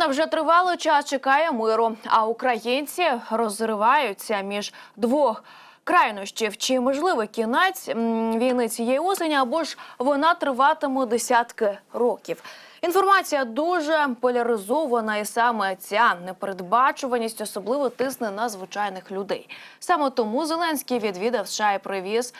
Україна вже тривалий час чекає миру, а українці розриваються між двох. Крайнощів чи можливий кінець війни цієї осені, або ж вона триватиме десятки років. Інформація дуже поляризована, і саме ця непередбачуваність особливо тисне на звичайних людей. Саме тому Зеленський відвідав США і привіз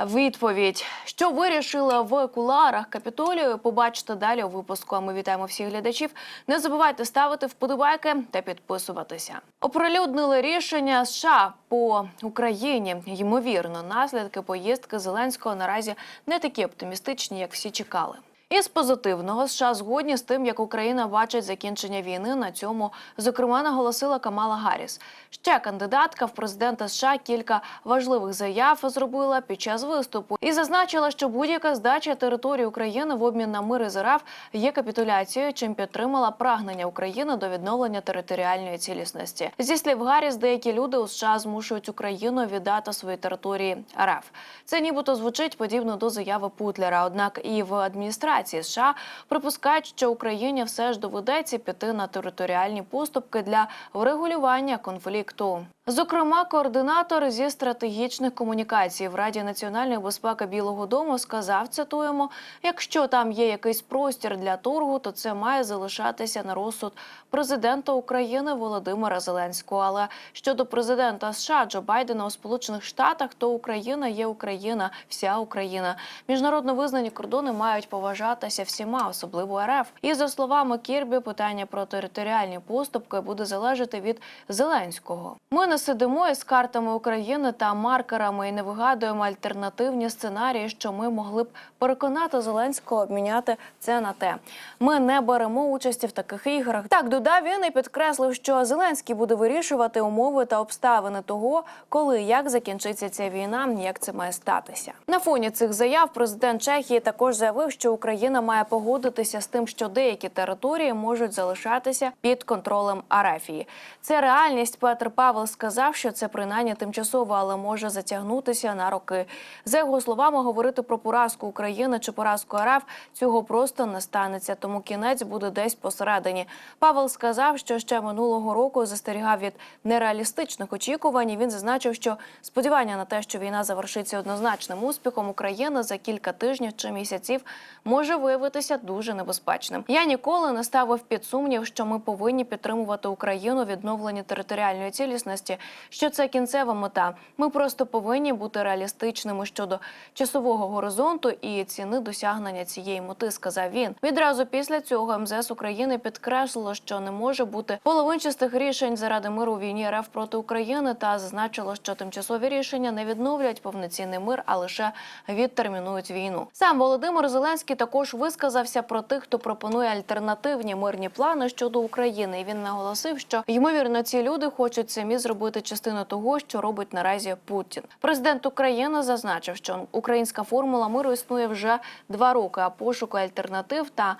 відповідь, що вирішили в куларах капітолію. Побачите далі у випуску. А ми вітаємо всіх глядачів. Не забувайте ставити вподобайки та підписуватися. Оприлюднили рішення США по Україні. Ймовірно, наслідки поїздки Зеленського наразі не такі оптимістичні, як всі чекали. Із позитивного США згодні з тим, як Україна бачить закінчення війни. На цьому зокрема наголосила Камала Гарріс. Ще кандидатка в президента США кілька важливих заяв зробила під час виступу і зазначила, що будь-яка здача території України в обмін на мир із РФ є капітуляцією, чим підтримала прагнення України до відновлення територіальної цілісності. Зі слів Гарріс, деякі люди у США змушують Україну віддати свої території РФ. Це нібито звучить подібно до заяви Путлера. Однак і в адміністрації США припускають, що Україні все ж доведеться піти на територіальні поступки для врегулювання конфлікту. Зокрема, координатор зі стратегічних комунікацій в Раді національної безпеки Білого Дому сказав: цитуємо: якщо там є якийсь простір для торгу, то це має залишатися на розсуд президента України Володимира Зеленського. Але щодо президента США Джо Байдена у Сполучених Штатах, то Україна є Україна, вся Україна. Міжнародно визнані кордони мають поважатися всіма, особливо РФ. І за словами Кірбі, питання про територіальні поступки буде залежати від Зеленського. Ми не сидимо із картами України та маркерами і не вигадуємо альтернативні сценарії, що ми могли б переконати Зеленського обміняти це на те. Ми не беремо участі в таких іграх. Так додав він і підкреслив, що Зеленський буде вирішувати умови та обставини того, коли як закінчиться ця війна, як це має статися. На фоні цих заяв президент Чехії також заявив, що Україна має погодитися з тим, що деякі території можуть залишатися під контролем Арафії. Це реальність. Петр Павел сказав, що це принаймні тимчасово, але може затягнутися на роки. За його словами, говорити про поразку України чи поразку РФ цього просто не станеться, тому кінець буде десь посередині. Павел сказав, що ще минулого року застерігав від нереалістичних очікувань. і Він зазначив, що сподівання на те, що війна завершиться однозначним успіхом України за кілька тижнів чи місяців, може виявитися дуже небезпечним. Я ніколи не ставив під сумнів, що ми повинні підтримувати Україну в відновленні територіальної цілісності, що це кінцева мета. Ми просто повинні бути реалістичними щодо часового горизонту і ціни досягнення цієї мети, сказав він. Відразу після цього МЗС України підкреслило, що не може бути половинчастих рішень заради миру у війні РФ проти України та зазначило, що тимчасові рішення не відновлять повноцінний мир, а лише відтермінують війну. Сам Володимир Зеленський також висказався про тих, хто пропонує альтернативні мирні плани щодо України. І він наголосив, що ймовірно ці люди хочуть самі зробити частину того, що робить наразі Путін. Президент України зазначив, що українська формула миру існує вже два роки, а пошуку альтернатив та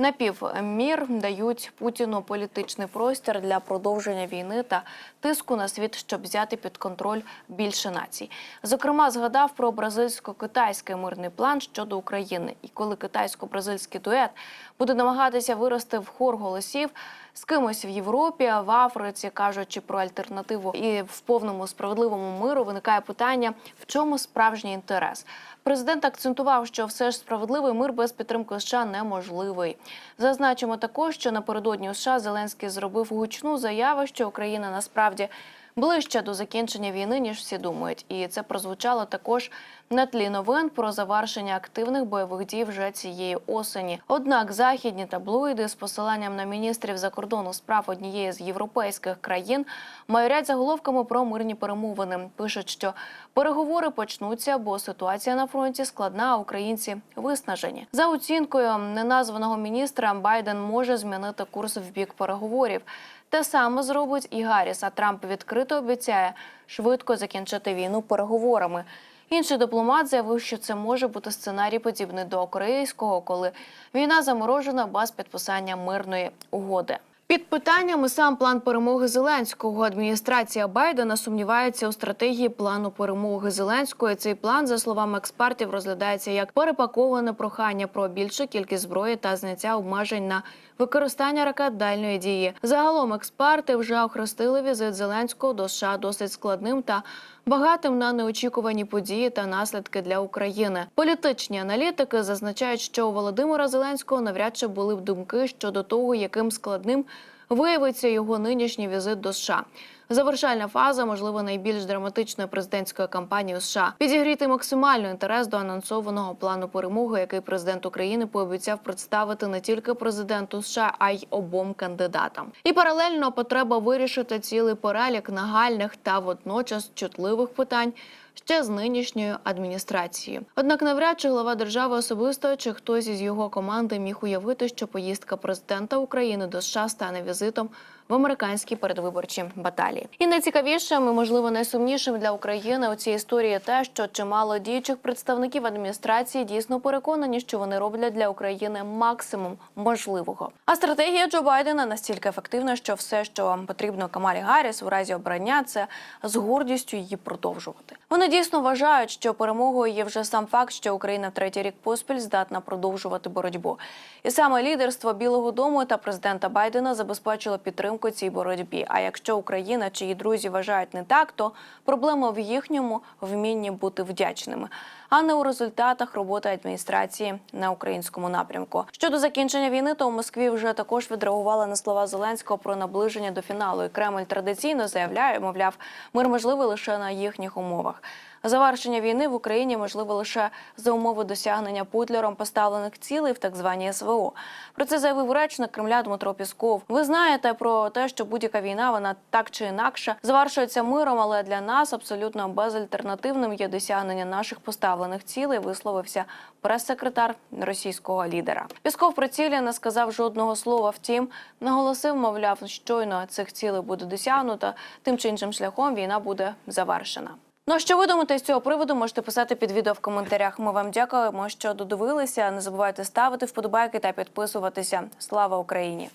Напівмір дають Путіну політичний простір для продовження війни та тиску на світ, щоб взяти під контроль більше націй. Зокрема, згадав про бразильсько-китайський мирний план щодо України. І коли китайсько-бразильський дует буде намагатися вирости в хор голосів з кимось в Європі, в Африці, кажучи про альтернативу і в повному справедливому миру, виникає питання, в чому справжній інтерес. Президент акцентував, що все ж справедливий мир без підтримки США неможливий. Зазначимо також, що напередодні у США Зеленський зробив гучну заяву, що Україна насправді ближче до закінчення війни ніж всі думають, і це прозвучало також на тлі новин про завершення активних бойових дій вже цієї осені. Однак західні таблоїди з посиланням на міністрів закордонних справ однієї з європейських країн майорять заголовками про мирні перемовини. Пишуть, що переговори почнуться, бо ситуація на фронті складна. а Українці виснажені за оцінкою неназваного міністра. Байден може змінити курс в бік переговорів. Те саме зробить і Гарріс, а Трамп відкрито обіцяє швидко закінчити війну переговорами. Інший дипломат заявив, що це може бути сценарій подібний до корейського, коли війна заморожена без підписання мирної угоди. Під питанням і сам план перемоги Зеленського. Адміністрація Байдена сумнівається у стратегії плану перемоги Зеленського. Цей план, за словами експертів, розглядається як перепаковане прохання про більшу кількість зброї та зняття обмежень на використання ракет дальної дії. Загалом експерти вже охрестили візит Зеленського до США досить складним та багатим на неочікувані події та наслідки для України. Політичні аналітики зазначають, що у Володимира Зеленського навряд чи були б думки щодо того, яким складним виявиться його нинішній візит до США. Завершальна фаза, можливо, найбільш драматичної президентської кампанії у США. Підігріти максимально інтерес до анонсованого плану перемоги, який президент України пообіцяв представити не тільки президенту США, а й обом кандидатам. І паралельно потреба вирішити цілий перелік нагальних та водночас чутливих питань. Ще з нинішньою адміністрацією. Однак навряд чи глава держави особисто чи хтось із його команди міг уявити, що поїздка президента України до США стане візитом в американські передвиборчі баталії. І найцікавішим і можливо найсумнішим для України у цій історії те, що чимало діючих представників адміністрації дійсно переконані, що вони роблять для України максимум можливого. А стратегія Джо Байдена настільки ефективна, що все, що потрібно Камалі Гарріс у разі обрання, це з гордістю її продовжувати. Вони дійсно вважають, що перемогою є вже сам факт, що Україна третій рік поспіль здатна продовжувати боротьбу. І саме лідерство Білого Дому та президента Байдена забезпечило підтримку цій боротьбі. А якщо Україна чи її друзі вважають не так, то проблема в їхньому вмінні бути вдячними, а не у результатах роботи адміністрації на українському напрямку. Щодо закінчення війни, то у Москві вже також відреагували на слова Зеленського про наближення до фіналу. І Кремль традиційно заявляє, мовляв, мир можливий лише на їхніх умовах. Завершення війни в Україні можливо лише за умови досягнення Путлером поставлених цілей в так званій СВО. Про це заявив речник Кремля Дмитро Пісков. Ви знаєте про те, що будь-яка війна вона так чи інакше завершується миром, але для нас абсолютно безальтернативним є досягнення наших поставлених цілей. Висловився прес-секретар російського лідера. Пісков про цілі не сказав жодного слова. Втім, наголосив, мовляв, щойно цих цілей буде досягнуто, тим чи іншим шляхом війна буде завершена. Ну що ви думаєте з цього приводу? Можете писати під відео в коментарях. Ми вам дякуємо, що додивилися. Не забувайте ставити вподобайки та підписуватися. Слава Україні!